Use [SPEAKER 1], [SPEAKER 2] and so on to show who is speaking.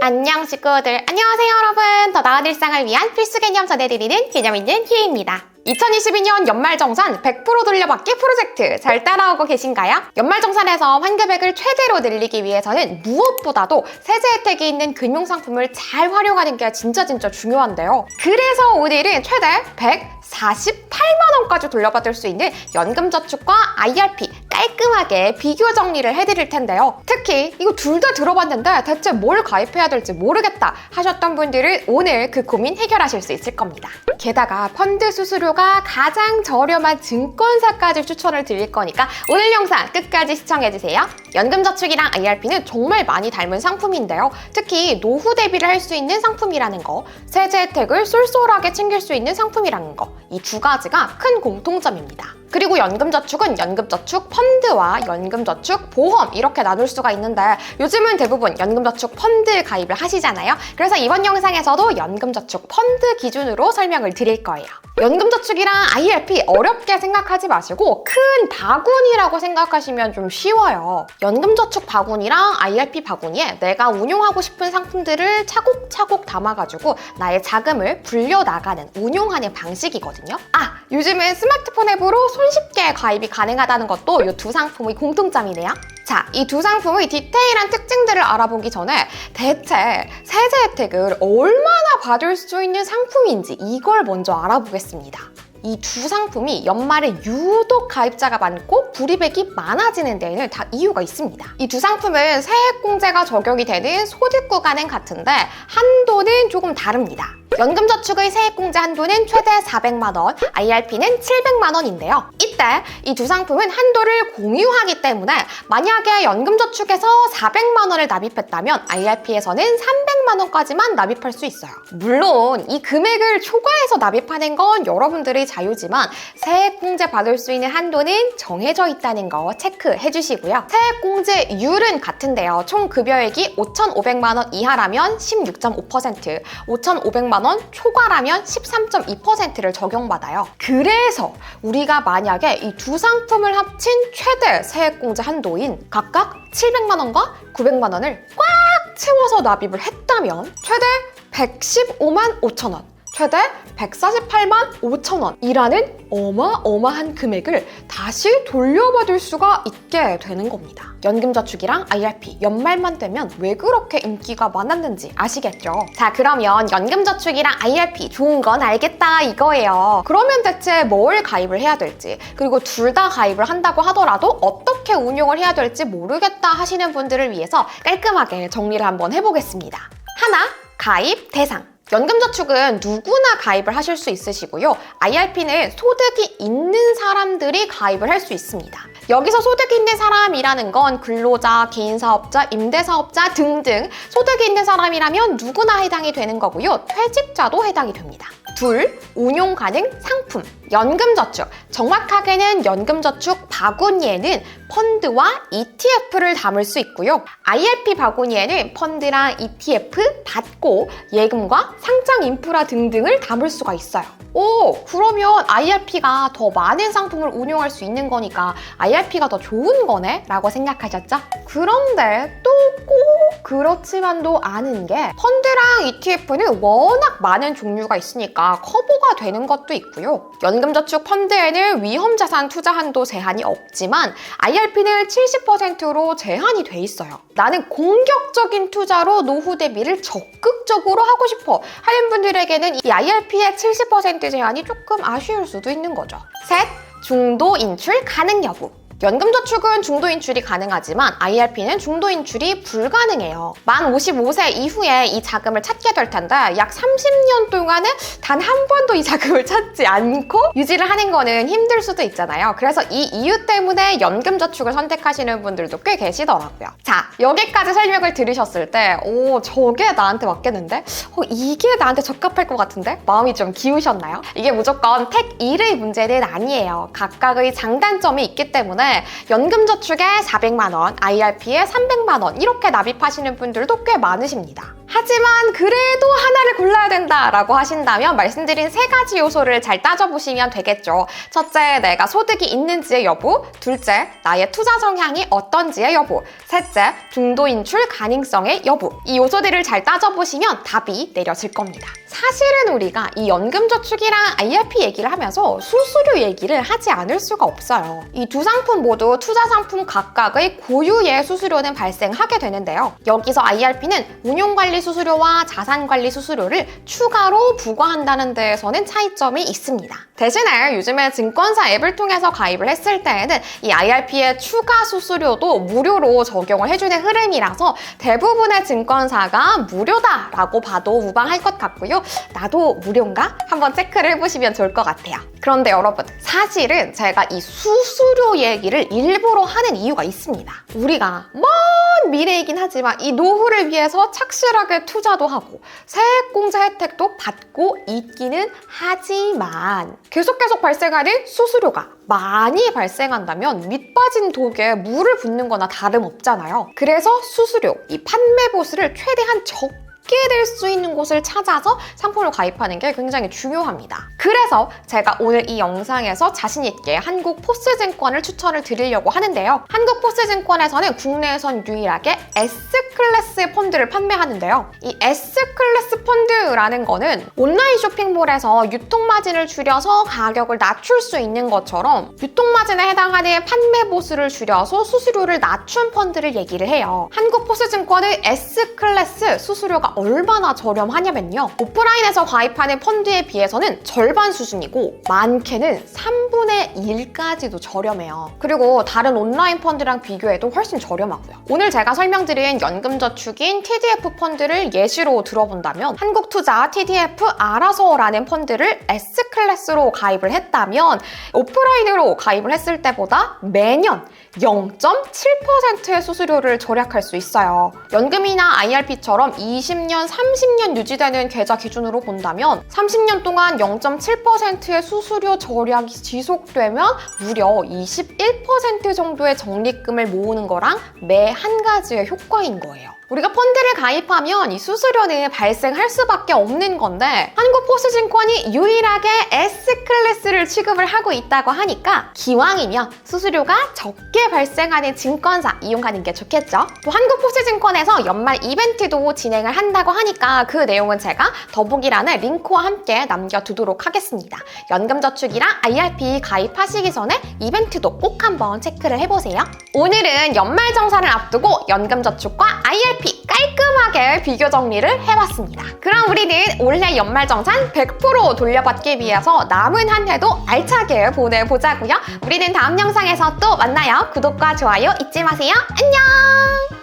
[SPEAKER 1] 안녕 식구들 안녕하세요 여러분 더 나은 일상을 위한 필수 개념 전해드리는 개념 있는 희입니다 2022년 연말정산 100% 돌려받기 프로젝트 잘 따라오고 계신가요? 연말정산에서 환급액을 최대로 늘리기 위해서는 무엇보다도 세제 혜택이 있는 금융상품을 잘 활용하는 게 진짜 진짜 중요한데요. 그래서 오늘은 최대 148만원까지 돌려받을 수 있는 연금저축과 IRP 깔끔하게 비교 정리를 해드릴 텐데요. 특히 이거 둘 다 들어봤는데 대체 뭘 가입해야 될지 모르겠다 하셨던 분들은 오늘 그 고민 해결하실 수 있을 겁니다. 게다가 펀드 수수료가 가장 저렴한 증권사까지 추천을 드릴 거니까 오늘 영상 끝까지 시청해주세요. 연금저축이랑 IRP는 정말 많이 닮은 상품인데요. 특히 노후 대비를 할 수 있는 상품이라는 거, 세제 혜택을 쏠쏠하게 챙길 수 있는 상품이라는 거, 이 두 가지가 큰 공통점입니다. 그리고 연금저축은 연금저축 펀드 와 연금저축 보험 이렇게 나눌 수가 있는데 요즘은 대부분 연금저축 펀드 가입을 하시잖아요. 그래서 이번 영상에서도 연금저축 펀드 기준으로 설명을 드릴 거예요. 연금저축이랑 IRP 어렵게 생각하지 마시고 큰 바구니라고 생각하시면 좀 쉬워요. 연금저축 바구니랑 IRP 바구니에 내가 운용하고 싶은 상품들을 차곡차곡 담아가지고 나의 자금을 불려나가는 운용하는 방식이거든요. 아, 요즘은 스마트폰 앱으로 손쉽게 가입이 가능하다는 것도 이 두 상품의 공통점이네요. 자, 이 두 상품의 디테일한 특징들을 알아보기 전에 대체 세제 혜택을 얼마나 받을 수 있는 상품인지 이걸 먼저 알아보겠습니다. 이 두 상품이 연말에 유독 가입자가 많고 불이백이 많아지는 데에는 다 이유가 있습니다. 이 두 상품은 세액공제가 적용이 되는 소득 구간은 같은데 한도는 조금 다릅니다. 연금저축의 세액공제 한도는 최대 400만 원, IRP는 700만 원인데요. 이때 이 두 상품은 한도를 공유하기 때문에 만약에 연금저축에서 400만 원을 납입했다면 IRP에서는 300만 원까지만 납입할 수 있어요. 물론 이 금액을 초과해서 납입하는 건 여러분들의 자유지만 세액공제 받을 수 있는 한도는 정해져 있다는 거 체크해 주시고요. 세액공제율은 같은데요. 총 급여액이 5,500만 원 이하라면 16.5%, 5,500만 원 초과라면 13.2%를 적용받아요. 그래서 우리가 만약에 이 두 상품을 합친 최대 세액공제 한도인 각각 700만 원과 900만 원을 꽉 채워서 납입을 했다면 최대 115만 5천 원, 최대 148만 5천 원 이라는 어마어마한 금액을 다시 돌려받을 수가 있게 되는 겁니다. 연금저축이랑 IRP 연말만 되면 왜 그렇게 인기가 많았는지 아시겠죠? 자 그러면 연금저축이랑 IRP 좋은 건 알겠다 이거예요. 그러면 대체 뭘 가입을 해야 될지 그리고 둘 다 가입을 한다고 하더라도 어떻게 운용을 해야 될지 모르겠다 하시는 분들을 위해서 깔끔하게 정리를 한번 해보겠습니다. 하나, 가입 대상. 연금저축은 누구나 가입을 하실 수 있으시고요. IRP는 소득이 있는 사람들이 가입을 할 수 있습니다. 여기서 소득이 있는 사람이라는 건 근로자, 개인사업자, 임대사업자 등등 소득이 있는 사람이라면 누구나 해당이 되는 거고요. 퇴직자도 해당이 됩니다. 둘, 운용 가능 상품. 연금저축. 정확하게는 연금저축 바구니에는 펀드와 ETF를 담을 수 있고요. IRP 바구니에는 펀드랑 ETF, 받고 예금과 상장 인프라 등등을 담을 수가 있어요. 오, 그러면 IRP가 더 많은 상품을 운용할 수 있는 거니까 IRP가 더 좋은 거네? 라고 생각하셨죠? 그런데 또꼭 그렇지만도 않은 게 펀드랑 ETF는 워낙 많은 종류가 있으니까 커버가 되는 것도 있고요. 연금저축 펀드에는 위험자산 투자 한도 제한이 없지만 IRP는 70%로 제한이 돼 있어요. 나는 공격적인 투자로 노후 대비를 적극적으로 하고 싶어 하는 분들에게는 이 IRP의 70% 제한이 조금 아쉬울 수도 있는 거죠. 셋, 중도 인출 가능 여부. 연금저축은 중도 인출이 가능하지만 IRP는 중도 인출이 불가능해요. 만 55세 이후에 이 자금을 찾게 될 텐데 약 30년 동안은 단 한 번도 이 자금을 찾지 않고 유지를 하는 거는 힘들 수도 있잖아요. 그래서 이 이유 때문에 연금저축을 선택하시는 분들도 꽤 계시더라고요. 자, 여기까지 설명을 들으셨을 때, 오, 저게 나한테 맞겠는데? 어, 이게 나한테 적합할 것 같은데? 마음이 좀 기우셨나요? 이게 무조건 택 1의 문제는 아니에요. 각각의 장단점이 있기 때문에 연금저축에 400만 원, IRP에 300만 원 이렇게 납입하시는 분들도 꽤 많으십니다. 하지만 그래도 하나를 골라야 된다라고 하신다면 말씀드린 세 가지 요소를 잘 따져보시면 되겠죠. 첫째, 내가 소득이 있는지의 여부. 둘째, 나의 투자 성향이 어떤지의 여부. 셋째, 중도 인출 가능성의 여부. 이 요소들을 잘 따져보시면 답이 내려질 겁니다. 사실은 우리가 이 연금저축이랑 IRP 얘기를 하면서 수수료 얘기를 하지 않을 수가 없어요. 이 두 상품 모두 투자 상품 각각의 고유의 수수료는 발생하게 되는데요. 여기서 IRP는 운용관리 수수료와 자산 관리 수수료를 추가로 부과한다는 데에서는 차이점이 있습니다. 대신에 요즘에 증권사 앱을 통해서 가입을 했을 때에는 이 IRP의 추가 수수료도 무료로 적용을 해주는 흐름이라서 대부분의 증권사가 무료다라고 봐도 무방할 것 같고요. 나도 무료인가? 한번 체크를 해보시면 좋을 것 같아요. 그런데 여러분, 사실은 제가 이 수수료 얘기를 일부러 하는 이유가 있습니다. 우리가 먼 미래이긴 하지만 이 노후를 위해서 착실하게 투자도 하고 세액공제 혜택도 받고 있기는 하지만 계속 계속 발생하는 수수료가 많이 발생한다면 밑빠진 독에 물을 붓는 거나 다름없잖아요. 그래서 수수료, 이 판매 보수를 최대한 적 쉽게 될수 있는 곳을 찾아서 상품을 가입하는 게 굉장히 중요합니다. 그래서 제가 오늘 이 영상에서 자신 있게 한국 포스증권을 추천을 드리려고 하는데요. 한국 포스증권에서는 국내에선 유일하게 S 클래스의 펀드를 판매하는데요. 이 S클래스 펀드라는 거는 온라인 쇼핑몰에서 유통마진을 줄여서 가격을 낮출 수 있는 것처럼 유통마진에 해당하는 판매 보수를 줄여서 수수료를 낮춘 펀드를 얘기를 해요. 한국 포스증권의 S클래스 수수료가 얼마나 저렴하냐면요. 오프라인에서 가입하는 펀드에 비해서는 절반 수준이고 많게는 3분의 1까지도 저렴해요. 그리고 다른 온라인 펀드랑 비교해도 훨씬 저렴하고요. 오늘 제가 설명드린 연금 저축인 TDF 펀드를 예시로 들어본다면 한국투자 TDF 알아서라는 펀드를 S클래스로 가입을 했다면 오프라인으로 가입을 했을 때보다 매년 0.7%의 수수료를 절약할 수 있어요. 연금이나 IRP처럼 20년, 30년 유지되는 계좌 기준으로 본다면 30년 동안 0.7%의 수수료 절약이 지속되면 무려 21% 정도의 적립금을 모으는 거랑 매 한 가지의 효과인 거예요. 거예요. 우리가 펀드를 가입하면 이 수수료는 발생할 수밖에 없는 건데 한국포스증권이 유일하게 S클래스를 취급을 하고 있다고 하니까 기왕이면 수수료가 적게 발생하는 증권사 이용하는 게 좋겠죠. 또 한국포스증권에서 연말 이벤트도 진행을 한다고 하니까 그 내용은 제가 더보기란에 링크와 함께 남겨두도록 하겠습니다. 연금저축이랑 IRP 가입하시기 전에 이벤트도 꼭 한번 체크를 해보세요. 오늘은 연말정산을 앞두고 연금저축과 IRP 깔끔하게 비교 정리를 해봤습니다. 그럼 우리는 올해 연말정산 100% 돌려받기 위해서 남은 한 해도 알차게 보내보자고요. 우리는 다음 영상에서 또 만나요. 구독과 좋아요 잊지 마세요. 안녕!